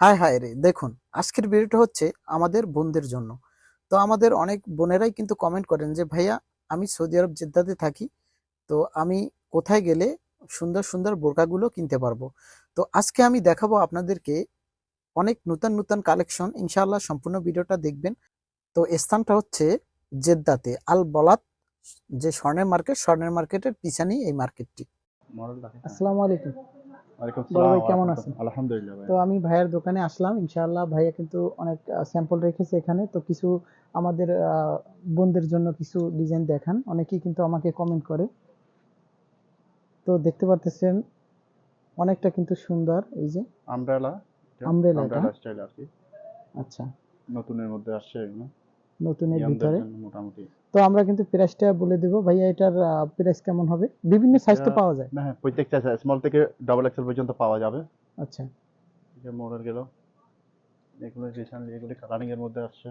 হায় হায় রে। দেখুন আজকের ভিডিওটা হচ্ছে আমাদের বোনদের জন্য। তো আমাদের অনেক বোনেরাই কিন্তু কমেন্ট করেন যে ভাইয়া আমি সৌদি আরব জেদ্দাতে থাকি তো আমি কোথায় গেলে সুন্দর সুন্দর বোরকাগুলো কিনতে পারব? তো আজকে আমি দেখাবো আপনাদেরকে অনেক নতুন নতুন কালেকশন ইনশাআল্লাহ সম্পূর্ণ ভিডিওটা দেখবেন। তো স্থানটা হচ্ছে জেদ্দাতে আল বলাত যে স্বর্ণের মার্কেট স্বর্ণের মার্কেটের পিছনেই এই মার্কেটটি। আসসালামু আলাইকুম। বড় ভাই কেমন আছেন? আলহামদুলিল্লাহ ভাই। তো আমি ভাইয়ের দোকানে আসলাম ইনশাআল্লাহ ভাইয়া কিন্তু অনেক স্যাম্পল রেখেছে এখানে। তো কিছু আমাদের বোনদের জন্য কিছু ডিজাইন দেখান। অনেকেই কিন্তু আমাকে কমেন্ট করে। তো দেখতে পারতেছেন অনেকটা কিন্তু সুন্দর এই যে। আমব্রেলা Umbrella আমব্রেলা স্টাইল আর কি। আচ্ছা। নতুনের মধ্যে আসছে এগুলো। নতুনের ভিতরে। মোটামুটি। তো আমরা কিন্তু প্রাইসটা বলে দেব। ভাইয়া এটার প্রাইস কেমন হবে? বিভিন্ন সাইজ তো পাওয়া যায়। হ্যাঁ প্রত্যেকটা স্মল থেকে ডাবল এক্সেল পর্যন্ত পাওয়া যাবে। আচ্ছা। যে মডেল গেল এগুলো রিসেন্টলি এগুলো কালারিং এর মধ্যে আসছে।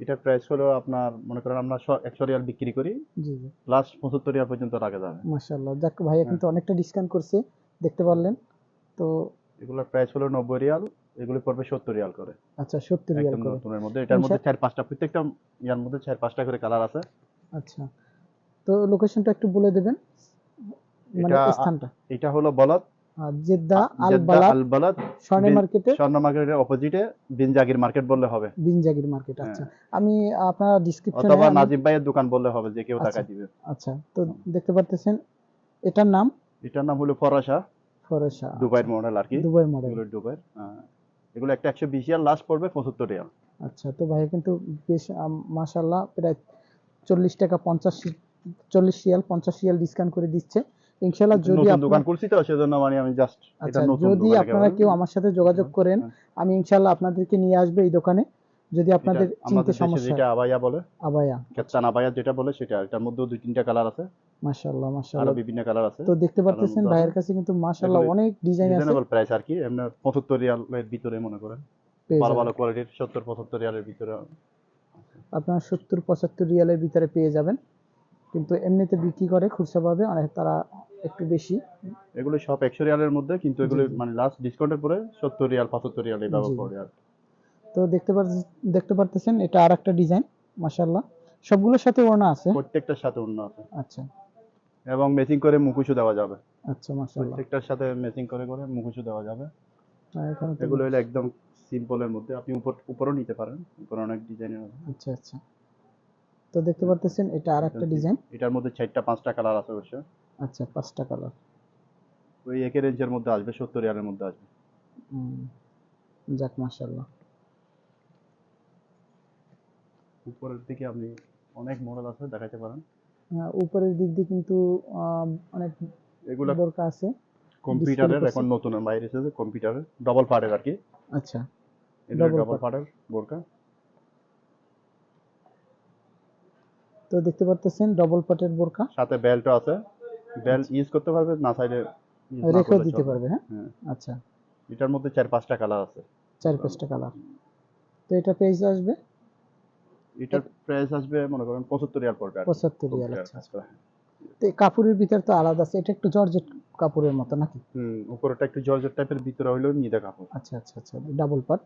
এটার প্রাইস হলো আপনার মনে করেন আমরা একশো রিয়াল বিক্রি করি। জি জি। লাস্ট পঁচাত্তর রিয়াল পর্যন্ত রাখা যাবে। মাশাআল্লাহ। যাক ভাইয়া কিন্তু অনেকটা ডিসকাউন্ট করছে দেখতে পারলেন। তো এগুলোর প্রাইস হলো নব্বই রিয়াল এগুলো পড়বে সত্তর রিয়াল করে। আচ্ছা সত্তর রিয়াল করে। নতুনের মধ্যে। এটার মধ্যে চার পাঁচটা প্রত্যেকটা ইয়ার মধ্যে চার পাঁচটা করে কালার আছে। আচ্ছা। তো লোকেশনটা একটু বলে দেবেন মানে স্থানটা। এটা হলো বলদ। জেদ্দা আল বালাদ স্বর্ণ বিন- মার্কেটে। স্বর্ণ মার্কেটের অপোজিটে বিনজাগির মার্কেট বললে হবে। বিনজাগির মার্কেট হ্যাঁ। আচ্ছা আমি আপনার ডিসক্রিপশনে অথবা নাজিব ভাইয়ের দোকান বললে হবে যে কেউ আচ্ছা। টাকা দিবে। আচ্ছা। তো দেখতে পারতেছেন এটার নাম? এটার নাম হলো ফরাসা। ফরেশা দুবাইয়ের মডেল আর কি। দুবাই মডেল এগুলো দুবাইয়ের। এগুলো একটা একশো বিশ রিয়াল লাস্ট পড়বে পঁচাত্তর রিয়াল। আচ্ছা তো ভাই কিন্তু বেশ মাশাল্লাহ প্রায় চল্লিশ টাকা পঞ্চাশ চল্লিশ রিয়াল পঞ্চাশ রিয়াল ডিসকাউন্ট করে দিচ্ছে। ইনশাল্লাহ যদি আপনার দোকান করছি তো সেজন্য মানে আমি জাস্ট আচ্ছা এটা নতুন যদি আপনারা কেউ আমার সাথে যোগাযোগ করেন। আমি ইনশাল্লাহ আপনাদেরকে নিয়ে আসবে এই দোকানে। যদি আপনাদের চিনতে সমস্যা যেটা আবায়া বলে আবায়া। কেতসান আবায়া যেটা বলে সেটা এটার মধ্যেও দুই তিনটা কালার আছে। মাশাল্লাহ আরও মাশাল্লাহ বিভিন্ন কালার আছে। তো দেখতে পারতেছেন ভাইয়ের কাছে কিন্তু মাশাল্লাহ এগুলি অনেক ডিজাইন আছে। রিজনেবল প্রাইস আর কি এমনি পঁচাত্তর রিয়ালের ভিতরে মনে করেন। ভালো ভালো কোয়ালিটির সত্তর পঁচাত্তর রিয়ালের ভিতরে আপনারা সত্তর পঁচাত্তর রিয়ালের ভিতরে পেয়ে যাবেন। কিন্তু এমনিতে বিক্রি করে খুচরাভাবে অনেক তারা একটু বেশি। এগুলো সব একশো রিয়ালের মধ্যে কিন্তু এগুলো মানে লাস্ট ডিসকাউন্টের পরে সত্তর রিয়াল পঁচাত্তর রিয়াল এইভাবে জি। পড়ে আর। তো দেখতে দেখতে পারতেছেন এটা আর একটা ডিজাইন মাশাল্লাহ সবগুলোর সাথে ওড়না আছে? প্রত্যেকটার সাথে অন্য আছে। আচ্ছা। এবং ম্যাচিং করে মুখোশও দেওয়া যাবে। আচ্ছা মাশাল্লাহ প্রত্যেকটার সাথে ম্যাচিং করে করে মুখোশও দেওয়া যাবে। এগুলো হলো একদম সিম্পলের মধ্যে। আপনি উপর উপরও নিতে পারেন উপরে অনেক ডিজাইনের আছে। আচ্ছা আচ্ছা। তো দেখতে পারতেছেন এটা আর একটা ডিজাইন এটার মধ্যে চারটা পাঁচটা কালার আছে অবশ্য আচ্ছা পাঁচটা কালার ওই একের রেঞ্জের মধ্যে আসবে সত্তর রিয়ালের মধ্যে আসবে। যাক মাশাল্লাহ উপরের দিকে আপনি অনেক মডেল আছে দেখাতে পারেন। আহ, উপরের দিক দিয়ে কিন্তু অনেক এগুলো বোরকা আছে। কম্পিউটারের এখন নতুন বাইরে এসেছে কম্পিউটারের ডবল পার্টের আর কি। আচ্ছা। ডবল। পার্টের বোরকা। তো দেখতে পারতেছেন ডবল পাটের বোরকা। সাথে বেল্টও আছে। বেল্ট ইউজ করতে পারবে না সাইডে রেখেও দিতে পারবে হ্যাঁ? হ্যাঁ। আচ্ছা। এটার মধ্যে চার পাঁচটা কালার আছে। চার পাঁচটা কালার তো এটা পেজ আসবে। এটার প্রাইস আসবে মনে করেন পঁচাত্তর রিয়াল পড়বে পঁচাত্তর রিয়াল আচ্ছা। এই কাপড়ের ভিতর তো আলাদা আছে এটা একটু জর্জেট কাপড়ের মতো নাকি? হুম উপরটা একটু জর্জেট টাইপের ভিতরে হইলেও নিদে কাপড়। আচ্ছা আচ্ছা আচ্ছা ডাবল পাট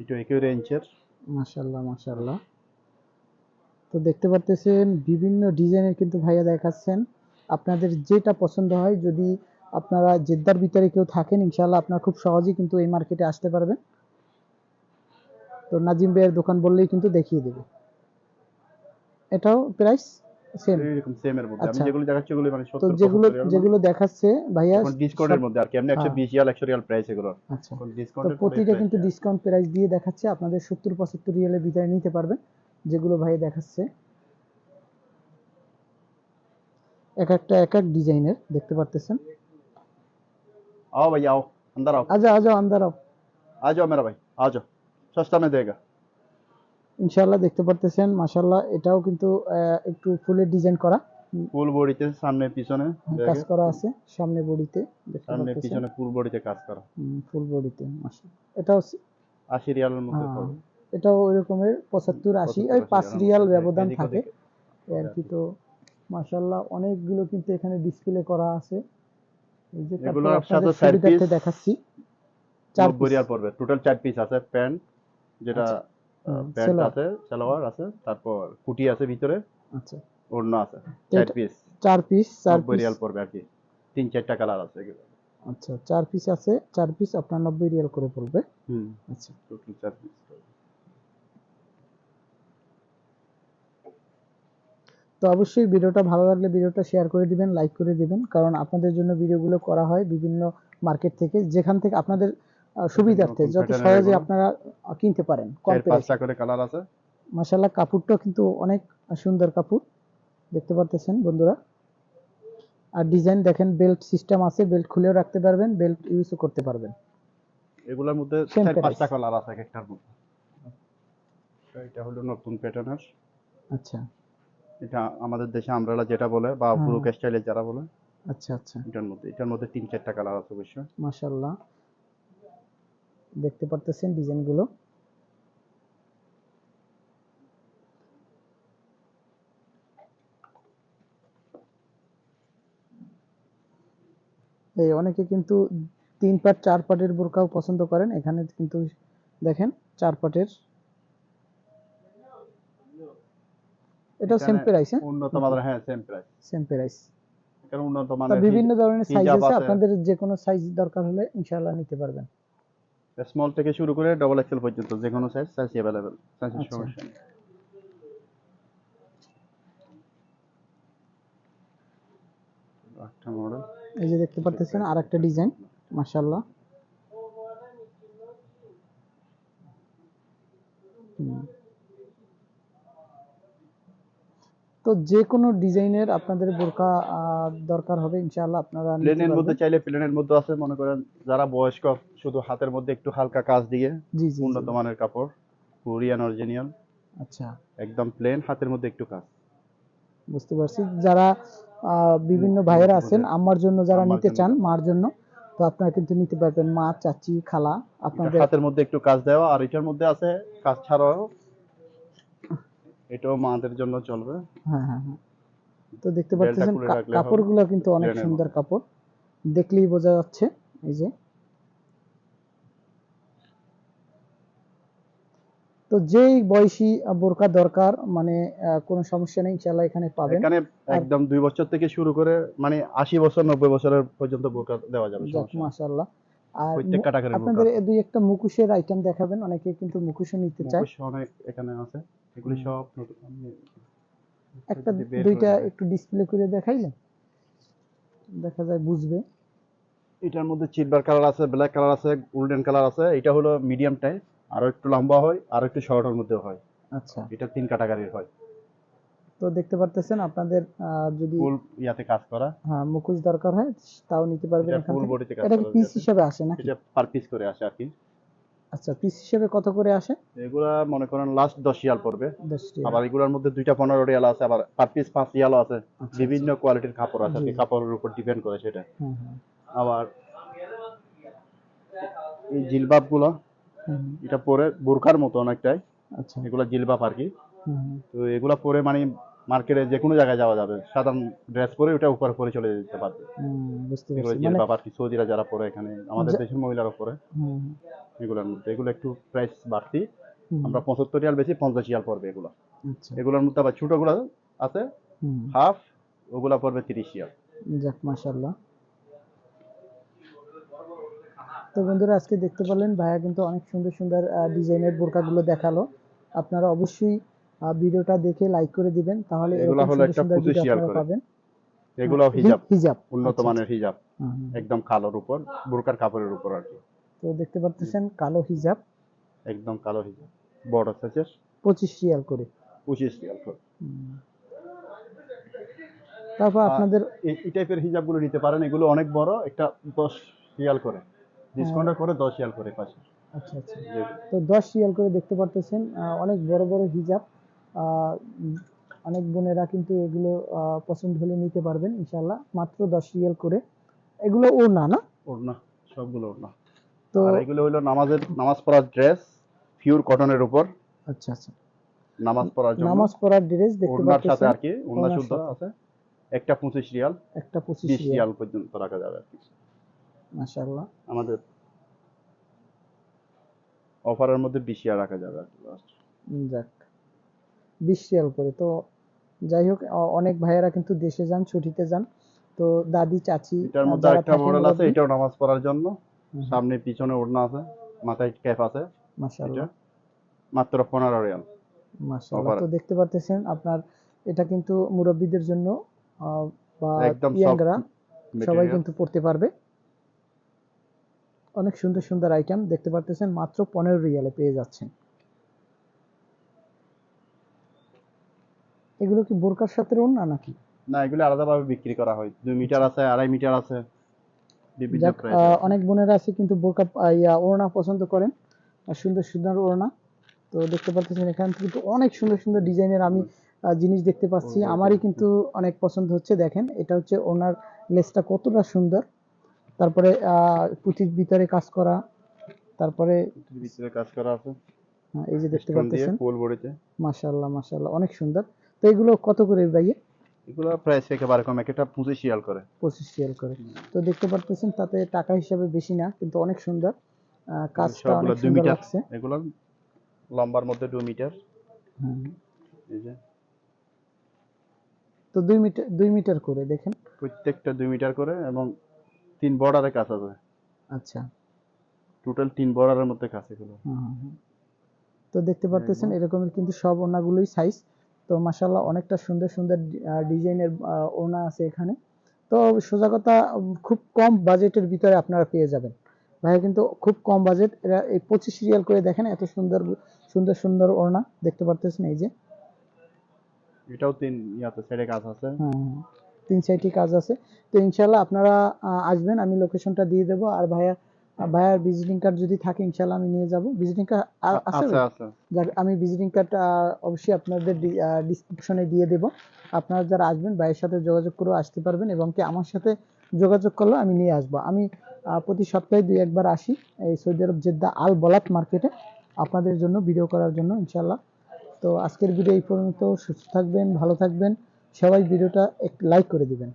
এটা একই রেঞ্জের মাশাল্লাহ মাশাল্লাহ তো দেখতে পারতেছেন বিভিন্ন ডিজাইনের কিন্তু ভাইয়া দেখাচ্ছেন। আপনাদের যেটা পছন্দ হয় যদি আপনারা জেদ্দার ভিতরে কেউ থাকেন ইনশাল্লাহ আপনারা খুব সহজেই কিন্তু এই মার্কেটে আসতে পারবেন। তো নাজিম ভাইয়ের দোকান বললেই কিন্তু দেখিয়ে দেবে। এটাও প্রাইস সেম এইরকম সেমের মধ্যে। আমি আচ্ছা। যেগুলো দেখাচ্ছি ওগুলো মানে তো যেগুলো যেগুলো দেখাচ্ছে ভাইয়া ডিসকাউন্টের মধ্যে আর কি। এমনি একশো হ্যাঁ। বিশ রিয়াল একশো রিয়াল প্রাইস এগুলো। আচ্ছা। প্রতিটা কিন্তু ডিসকাউন্ট প্রাইস দিয়ে দেখাচ্ছে। আপনাদের সত্তর পঁচাত্তর রিয়ালের ভিতরে নিতে পারবেন যেগুলো ভাইয়া দেখাচ্ছে। এক একটা এক এক ডিজাইনের দেখতে পারতেছেন? आओ भैया आओ अंदर आओ আজা আজা আন্দার आ जाओ मेरा भाई आ जाओ सस्ता में देगा ইনশাআল্লাহ দেখতে পারতেছেন মাশাআল্লাহ এটাও কিন্তু আহ, একটু ফুলের ডিজাইন করা ফুল বডিতে সামনে পিছনে কাজ দেখে করা আছে সামনে বডিতে দেখতে সামনে পারতেছেন পিছনে ফুল বডিতে কাজ করা ফুল বডিতে মাশাআল্লাহ এটাও স- আশি রিয়ালের মধ্যে হ্যাঁ, পড়বে এটাও ওই রকমের পঁচাত্তর আশি 70, ওই 80 পাঁচ এর রিয়াল মধ্যে। ব্যবধান এদিক থাকে ওদিক। এই আর কি তো মাশাআল্লাহ অনেকগুলো কিন্তু এখানে ডিসপ্লে করা আছে এই যে তারপর আপনাদের সাথে চার piece দেখাচ্ছি। চার piece। পড়বে। টোটাল চার পিস আছে প্যান্ট যেটা আচ্ছা। প্যান্ট আছে সালোয়ার আছে তারপর কুটি আছে ভিতরে আচ্ছা। ওড়না আছে চার পিস চার পিস চার নব্বই পিস রিয়াল পড়বে আর কি। তিন চারটা কালার আছে এগুলো। আচ্ছা চার পিস আছে চার পিস আপনার নব্বই রিয়াল করে পড়বে। হুম। আচ্ছা। টোটাল চার পিস তো অবশ্যই ভিডিওটা ভালো লাগলে ভিডিওটা শেয়ার করে দিবেন লাইক করে দিবেন। কারণ আপনাদের জন্য ভিডিওগুলো করা হয় বিভিন্ন মার্কেট থেকে যেখান থেকে আপনাদের সুবিধার্থে যত সহজে আপনারা কিনতে পারেন কম করে কালার আছে। মাশাআল্লাহ কাপড়টা কিন্তু অনেক সুন্দর কাপড় দেখতে পারতেছেন বন্ধুরা। আর ডিজাইন দেখেন বেল্ট সিস্টেম আছে বেল্ট খুলেও রাখতে পারবেন বেল্ট ইউজও করতে পারবেন। এগুলোর মধ্যে চার পাঁচটা কালার আছে এক একটার মধ্যে। এটা হলো নতুন প্যাটার্নের আচ্ছা। এটা আমাদের দেশে আমরালা যেটা বলে বা হুম। ব্রুক স্টাইলে যারা বলে। আচ্ছা আচ্ছা। এটার মধ্যে এটার মধ্যে তিন চারটা কালার আছে অবশ্যই মাশাআল্লাহ। দেখতে পারতেছেন ডিজাইনগুলো। এই অনেকে কিন্তু তিন পাট চার পাটের বোরকাও পছন্দ করেন। এখানে কিন্তু দেখেন চার পাটের এটা সেম প্রাইস হ্যাঁ? উন্নত মানের হ্যাঁ সেম প্রাইস সেম প্রাইস এখানে উন্নত মানের বিভিন্ন ধরনের সাইজ আছে। আপনাদের যে কোনো সাইজ দরকার হলে ইনশাআল্লাহ নিতে পারবেন। স্মল থেকে শুরু করে ডবল এক্সেল পর্যন্ত যে কোনো সাইজ সাইজ সাইজের আচ্ছা। সমস্যা নেই। একটা মডেল এই যে দেখতে পারতেছেন আর একটা ডিজাইন মাশাআল্লাহ। হুম। তো যে কোনো ডিজাইনের আপনাদের বোরকা দরকার হবে ইনশাআল্লাহ আপনারা প্লেনের মধ্যে। চাইলে প্লেনের মধ্যে আছে মনে করেন যারা বয়স্ক শুধু হাতের মধ্যে একটু হালকা কাজ দিয়ে জি জি। উন্নত মানের কাপড় কোরিয়ান অরিজিনাল। আচ্ছা। একদম প্লেন হাতের মধ্যে একটু কাজ। বুঝতে পারছি। যারা আহ, বিভিন্ন ভাইয়েরা আছেন আমার জন্য যারা নিতে চান মার জন্য তো আপনারা কিন্তু নিতে পারবেন। মা চাচি খালা আপনাদের হাতের মধ্যে একটু কাজ দেওয়া আর এটার মধ্যে আছে কাজ ছাড়াও এটাও মাদের জন্য চলবে। হ্যাঁ হ্যাঁ হ্যাঁ। তো দেখতে পাচ্ছেন। কাপড়গুলো কিন্তু অনেক সুন্দর কাপড়। দেখলেই বোঝা যাচ্ছে এই যে। তো যেই বয়সী বোরকা দরকার মানে কোনো সমস্যা নেই ইনশাআল্লাহ এখানে পাবেন। এখানে একদম দুই বছর থেকে শুরু করে মানে আশি বছর নব্বই বছরের পর্যন্ত বোরকা দেওয়া যাবে। মাশাআল্লাহ। আর আপনাদের দুই একটা মুখোশের আইটেম দেখাবেন অনেকে কিন্তু মুখোশও নিতে চায়। মুখোশ অনেক এখানে আছে। এগুলি সব একটা দুইটা একটু ডিসপ্লে করে দেখাইলেন? দেখা যায় বুঝবে। এটার মধ্যে সিলভার কালার আছে ব্ল্যাক কালার আছে গোল্ডেন কালার আছে। এটা হলো মিডিয়াম টাইপ আরও একটু লম্বা হয় আর একটু শর্টের মধ্যে হয়। আচ্ছা। এটা তিন ক্যাটাগরির হয়। তো দেখতে পারতেছেন আপনাদের যদি ফুল ইয়াতে কাজ করা। হ্যাঁ মুখোশ দরকার হয় তাও নিতে পারবেন এটা এখান ফুল থেকে। বডিতে কাজ এটা পিস হিসেবে আসে নাকি? এটা পার পিস করে আসে আর কি। আচ্ছা পিস হিসেবে কত করে আসে? এগুলা মনে করেন লাস্ট দশ রিয়াল পড়বে। আবার এগুলোর মধ্যে দুইটা পনেরো রিয়াল আছে আবার পার পিস পাঁচ রিয়ালও আছে। আচ্ছা, বিভিন্ন কোয়ালিটির কাপড় আছে কাপড়ের উপর ডিপেন্ড করে সেটা। আবার এই জিলবাবগুলো হুম, হুম, এটা পরে বোরকার মতো অনেকটাই। আচ্ছা। এগুলো জিলবাব আর কি। তো এগুলা পরে মানে মার্কেটে যে কোনো জায়গায় যাওয়া যাবে। সাধারণ ড্রেস পরে ওটা উপরে পরে চলে যেতে পারবে। বুঝতে পারছি। মানে জিলবাব কি সৌদিরা যারা পরে এখানে আমাদের দেশের মহিলারা পরে। হুম, এগুলোর মধ্যে এগুলো একটু প্রাইস বাড়তি। আমরা পঁচাত্তর রিয়াল বেশি পঞ্চাশ রিয়াল পড়বে এগুলো। আচ্ছা। এগুলোর মধ্যে আবার ছোটগুলো আছে। হাফ ওগুলা পড়বে তিরিশ রিয়াল। যাক মাশাআল্লাহ। তো বন্ধুরা আজকে দেখতে পারলেন ভাইয়া কিন্তু অনেক সুন্দর সুন্দর ডিজাইনের বোরকাগুলো দেখাল। আপনারা অবশ্যই ভিডিওটা দেখে লাইক করে দিবেন তাহলে এগুলা হলো একটা 25 ভিডিও রিয়াল করে। পাবেন। এগুলো হিজাব হিজাব। উন্নত আচ্ছা, মানের হিজাব। হুম, হুম। একদম কালোর উপর বোরকার কাপড়ের উপর আর কি। তো দেখতে পারতেছেন কালো হিজাব। একদম কালো হিজাব। বড় সাইজের পঁচিশ রিয়াল করে। পঁচিশ রিয়াল করে। তারপর আপনাদের এই টাইপের হিজাবগুলো নিতে পারেন। এগুলো অনেক বড় একটা দশ রিয়াল করে। ডিসকাউন্টের করে দশ রিয়াল করে পাশে। আচ্ছা আচ্ছা। তো দশ রিয়াল করে দেখতে পারতেছেন অনেক বড় বড় হিজাব। অনেক বোনেরা কিন্তু এগুলো পছন্দ হলে নিতে পারবেন ইনশাল্লাহ মাত্র দশ রিয়াল করে। এগুলো ও না? না ওড়না সবগুলো ওড়না। তো আর এগুলো হলো নামাজের নামাজ পড়ার ড্রেস পিওর কটনের উপর। আচ্ছা আচ্ছা। নামাজ পড়ার জন্য। নামাজ পড়ার ড্রেস দেখতে ওড়নার সাথে আর কি ওড়না শুদ্ধ আছে। একটা পঁচিশ রিয়াল একটা পঁচিশ বিশ রিয়াল। রিয়াল পর্যন্ত রাখা যাবে আর কি। মাশাআল্লাহ। আমাদের অফারের মধ্যে বিশ রিয়াল রাখা যাবে আর কি যাক। বিশ রিয়াল করে। তো যাই হোক অনেক ভাইয়েরা কিন্তু দেশে যান ছুটিতে যান। তো দাদি চাচি এটার মধ্যে একটা মডেল আছে এটাও নামাজ পড়ার জন্য। সামনে পিছনে ওড়না আছে মাথায় ক্যাপ আছে। এটা মাশাআল্লাহ মাত্র পনেরো রিয়াল। মাশাআল্লাহ। তো দেখতে পারতেছেন আপনার এটা কিন্তু মুরব্বীদের জন্য বা একদম ইয়াংরা সবাই কিন্তু পড়তে পারবে। অনেক সুন্দর সুন্দর আইটেম দেখতে পারতেছেন মাত্র পনেরো রিয়ালে পেয়ে যাচ্ছেন। এগুলো কি বোরকার সাথে ওড়না নাকি? না এগুলো আলাদাভাবে বিক্রি করা হয়। দুই মিটার আছে আড়াই মিটার আছে অনেক বোনেরা আছে কিন্তু বোরকা ইয়া ওড়না পছন্দ করেন। সুন্দর সুন্দর ওড়না। তো দেখতে পাচ্ছেন এখান থেকে কিন্তু অনেক সুন্দর সুন্দর ডিজাইনের আমি জিনিস দেখতে পাচ্ছি। আমারই কিন্তু অনেক পছন্দ হচ্ছে দেখেন। এটা হচ্ছে ওনার লেসটা কতটা সুন্দর। তারপরে আহ, পুঁথির ভিতরে কাজ করা। তারপরে ভিতরে কাজ করা আছে। এই যে দেখতে পাচ্ছেন। ফুল বড়িতে। মাশাআল্লাহ মাশাআল্লাহ অনেক সুন্দর। তো এগুলো কত করে ভাইয়া? এগুলো প্রাইস একেবারে কম একটা পঁচিশ রিয়াল করে। পঁচিশ রিয়াল করে। তো দেখতে পারতেছেন তাতে টাকা হিসাবে বেশি না কিন্তু অনেক সুন্দর। কাজটা অনেক সুন্দর লাগছে। এগুলো লম্বার মধ্যে দু মিটার। এই যে। তো দুই মিটার দুই মিটার করে দেখেন। প্রত্যেকটা দুই মিটার করে এবং তিন বর্ডারে কাজ আছে। আচ্ছা। টোটাল তিন বর্ডারের মধ্যে কাজ এগুলো। তো দেখতে পারতেছেন এরকমের কিন্তু সব ওড়নাগুলোই সাইজ তো মাশাল্লাহ অনেকটা সুন্দর সুন্দর ডিজাইনের ওড়না আছে এখানে। তো সোজা কথা খুব কম বাজেটের ভিতরে আপনারা পেয়ে যাবেন। ভাইয়া কিন্তু খুব কম বাজেট। এরা এই পঁচিশ রিয়াল করে দেখেন এত সুন্দর সুন্দর সুন্দর ওড়না। দেখতে পারতেছেন এই যে। এটাও তিন ইয়াতে সাইডে কাজ আছে। হ্যাঁ, হ্যাঁ। তিন সাইডে কাজ আছে। তো ইনশাল্লাহ আপনারা আসবেন আমি লোকেশনটা দিয়ে দেবো। আর ভাইয়া ভাইয়ার ভিজিটিং কার্ড যদি থাকে ইনশাল্লাহ আমি নিয়ে যাব। ভিজিটিং কার্ড আছে যাক আমি ভিজিটিং কার্ড অবশ্যই আপনাদের ডিসক্রিপশনে দিয়ে দেব। আপনারা যারা আসবেন ভাইয়ের সাথে যোগাযোগ করে আসতে পারবেন এবং কি আমার সাথে যোগাযোগ করলে আমি নিয়ে আসব। আমি প্রতি সপ্তাহে দুই একবার আসি এই সৌদি আরব জেদ্দা আল বলাত মার্কেটে। আপনাদের জন্য ভিডিও করার জন্য ইনশাল্লাহ তো আজকের ভিডিও এই পর্যন্ত। সুস্থ থাকবেন ভালো থাকবেন। সবাই ভিডিওটা এক লাইক করে দিবেন।